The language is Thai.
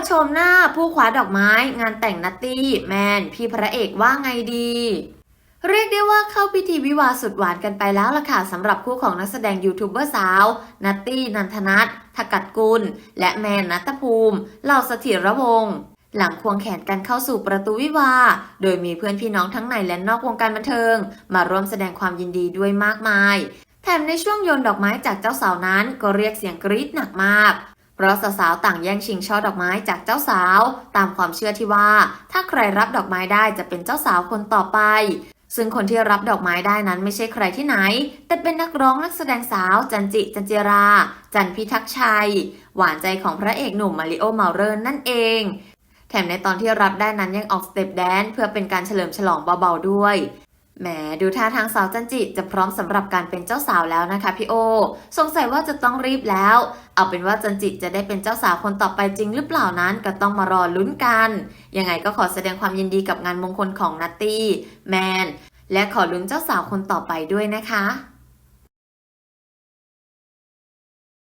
ดชมหน้าผู้คว้าดอกไม้ งานแต่งนัตตี้ แมน พี่พระเอกว่าไงดี เรียกได้ว่าเข้าพิธีวิวาสุดหวานกันไปแล้วล่ะค่ะสำหรับคู่ของนักแสดงยูทูบเบอร์สาว นัตตี้ นันทนัททกัดกุล และแมนนัตภูมิเหล่าสถิรวงศ์หลังควงแขนกันเข้าสู่ประตูวิวา โดยมีเพื่อนพี่น้องทั้งในและนอกวงการบันเทิง มาร่วมแสดงความยินดีด้วยมากมาย แถมในช่วงโยนดอกไม้จากเจ้าสาวนั้นก็เรียกเสียงกรี๊ดหนักมาก เพราะสาวๆต่างแย่งชิงช่อดอกไม้จากเจ้าสาว ตามความเชื่อที่ว่า ถ้าใครรับดอกไม้ได้จะเป็นเจ้าสาวคนต่อไป ซึ่งคนที่รับดอกไม้ได้นั้นไม่ใช่ใครที่ไหน แต่เป็นนักร้องนักแสดงสาวจันจิจันจิรา จันพิทักษ์ชัย หวานใจของพระเอกหนุ่มมาริโอเมาเรนนั่นเองแถมในตอนที่รับได้นั้นยังออกสเต็ปแดนเพื่อเป็นการเฉลิมฉลองเบาๆด้วย แหมดูท่าทางสาวจันจิจะพร้อมสำหรับการเป็นเจ้าสาวแล้วนะคะพี่โอ สงสัยว่าจะต้องรีบแล้ว เอาเป็นว่าจันจิจะได้เป็นเจ้าสาวคนต่อไปจริงหรือเปล่านั้นก็ต้องมารอลุ้นกัน ยังไงก็ขอแสดงความยินดีกับงานมงคลของนัตตี้แมน และขอลุ้นเจ้าสาวคนต่อไปด้วยนะคะ